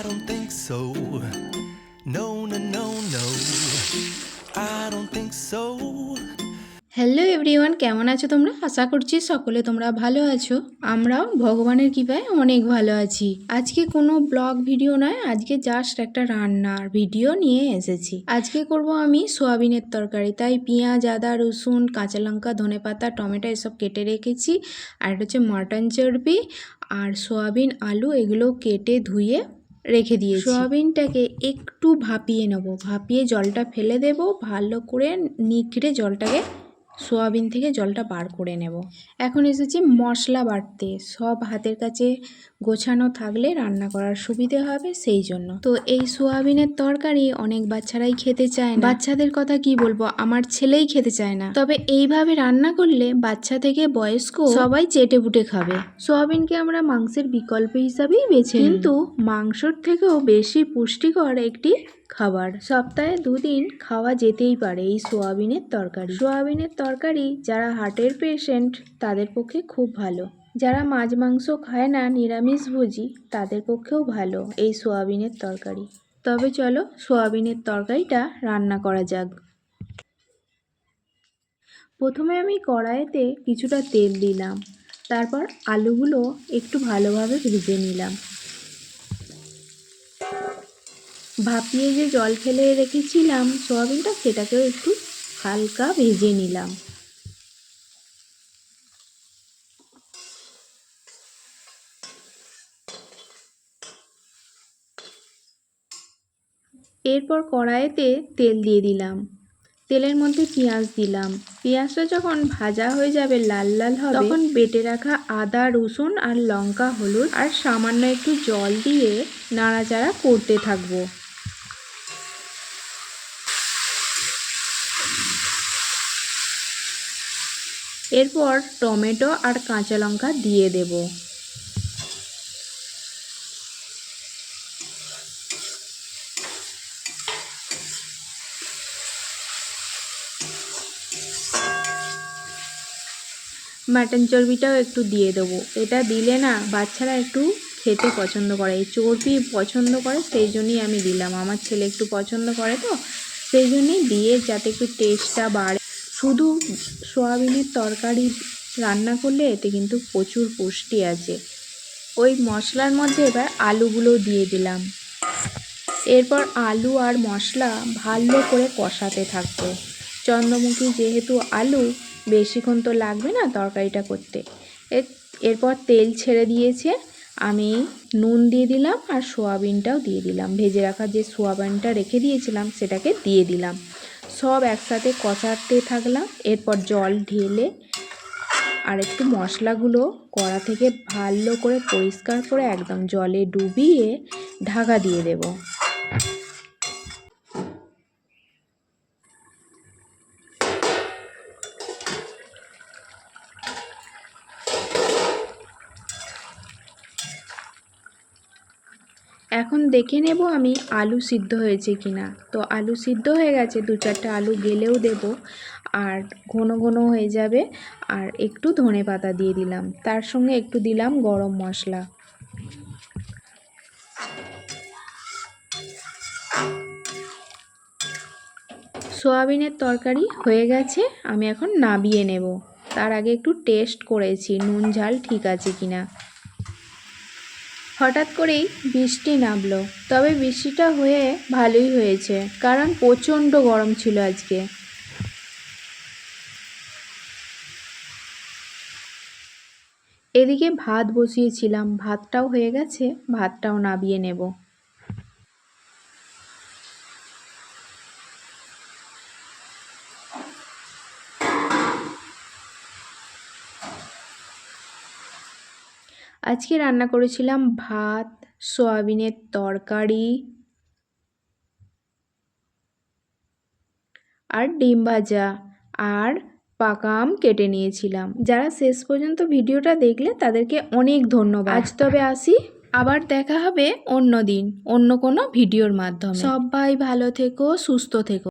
I don't think so. No, no, no, no. I don't think so. Hello everyone কেমন আছো তোমরা? আশা করছি সকলে তোমরা ভালো আছো। আমরাও ভগবানের কৃপায় অনেক ভালো আছি। আজকে কোনো ব্লগ ভিডিও নয় আজকে জাস্ট একটা রান্নার ভিডিও নিয়ে এসেছি। আজকে করব আমি সোয়াবিনের তরকারি। তাই পেঁয়াজ আদা রসুন কাঁচা লঙ্কা ধনে পাতা টমেটো এসব কেটে রেখেছি। আর এটা হচ্ছে মাটন চর্বি। আর সোয়াবিন আলু এগুলো কেটে ধুয়ে রেখে দিয়েছি। সোয়াবিনটাকে একটু ভাপিয়ে নেব। ভাপিয়ে জলটা ফেলে দেব ভালো করে নিখড়ে জলটাকে সোয়াবিন থেকে জলটা বার করে নেব। এখন এসেছি মশলা বাটতে সব হাতের কাছে গোছানো থাকলে রান্না করার সুবিধে হবে সেই জন্য। তো এই সোয়াবিনের তরকারি অনেক বাচ্চারাই খেতে চায় না। বাচ্চাদের কথা কি বলব? আমার ছেলেই খেতে চায় না। তবে এইভাবে রান্না করলে বাচ্চা থেকে বয়স্ক সবাই চেটে পুটে খাবে। সোয়াবিনকে আমরা মাংসের বিকল্প হিসাবেই বেছে কিন্তু মাংসর থেকেও বেশি পুষ্টিকর একটি খাবার। সপ্তাহে দুদিন খাওয়া যেতেই পারে এই সোয়াবিনের তরকারি। সোয়াবিনের তরকারি যারা হার্টের পেশেন্ট, তাদের পক্ষে খুব ভালো। যারা মাছ, মাংস খায় না নিরামিষভোজী তাদের পক্ষেও ভালো এই সোয়াবিনের তরকারি। তবে চলো সোয়াবিনের তরকারিটা রান্না করা যাক। প্রথমে আমি কড়াইতে কিছুটা তেল দিলাম। তারপর আলুগুলো একটু ভালোভাবে ভেজে নিলাম। ভাপিয়ে যে জল ফেলে রেখেছিলাম সোয়াবিনটা, সেটাকেও একটু হালকা ভেজে নিলাম। এরপর কড়াইতে তেল দিয়ে দিলাম। তেলের মধ্যে পেঁয়াজ দিলাম। পেঁয়াজটা যখন ভাজা হয়ে যাবে লাল লাল হবে, তখন বেটে রাখা আদা, রসুন আর লঙ্কা, হলুদ আর সামান্য একটু জল দিয়ে নাড়াচাড়া করতে থাকব। এরপর টমেটো আর কাঁচা লঙ্কা দিয়ে দেব। মাটন চর্বিটাও একটু দিয়ে দেবো। এটা দিলে না বাচ্চারা একটু খেতে পছন্দ করে। এই চর্বি পছন্দ করে, সেই জন্যই আমি দিলাম। আমার ছেলে একটু পছন্দ করে তো, সেই জন্যই দিয়ে যাতে একটু টেস্টটা বাড়ে। শুধু সোয়াবিনের তরকারি রান্না করলে এতে কিন্তু প্রচুর পুষ্টি আছে। ওই মশলার মধ্যে এবার আলুগুলো দিয়ে দিলাম। এরপর আলু আর মশলা ভালো করে কষাতে থাকব। চন্দ্রমুখী যেহেতু আলু, বেশিক্ষণ তো লাগবে না তরকারিটা করতে। এর- এরপর তেল ছেড়ে দিয়েছে। আমি নুন দিয়ে দিলাম আর সোয়াবিনটাও দিয়ে দিলাম। ভেজে রাখা যে সোয়াবিনটা রেখে দিয়েছিলাম সেটাকে দিয়ে দিলাম। সব একসাথে কষাতে থাকলাম। এরপর জল ঢেলে আর একটু মশলাগুলো কড়া থেকে ভালো করে পরিষ্কার করে একদম জলে ডুবিয়ে ঢাকা দিয়ে দেব। এখন দেখে নেব আমি আলু সিদ্ধ হয়েছে কিনা তো আলু সিদ্ধ হয়ে গেছে, দু চারটে আলু গেলেও দেব। আর ঘন ঘন হয়ে যাবে। আর একটু ধনে পাতা দিয়ে দিলাম। তার সঙ্গে একটু দিলাম গরম মশলা। সোয়াবিনের তরকারি হয়ে গেছে, আমি এখন নাবিয়ে নেব। তার আগে একটু টেস্ট করেছি, নুন ঝাল ঠিক আছে কিনা। হঠাৎ করেই বৃষ্টি নামলো। তবে বৃষ্টিটা হয়ে ভালোই হয়েছে, কারণ প্রচণ্ড গরম ছিল আজকে। এদিকে ভাত বসিয়েছিলাম, ভাতটাও হয়ে গেছে, ভাতটাও নাবিয়ে নেব। আজকে রান্না করেছিলাম ভাত, সয়াবিনের তরকারি আর ডিম ভাজা আর পাকা আম কেটে নিয়েছিলাম। যারা শেষ পর্যন্ত ভিডিওটা দেখলে তাদেরকে অনেক ধন্যবাদ। আজ তবে আসি, আবার দেখা হবে অন্য দিন, অন্য কোনো ভিডিওর মাধ্যমে। সবাই ভালো থেকো, সুস্থ থেকো।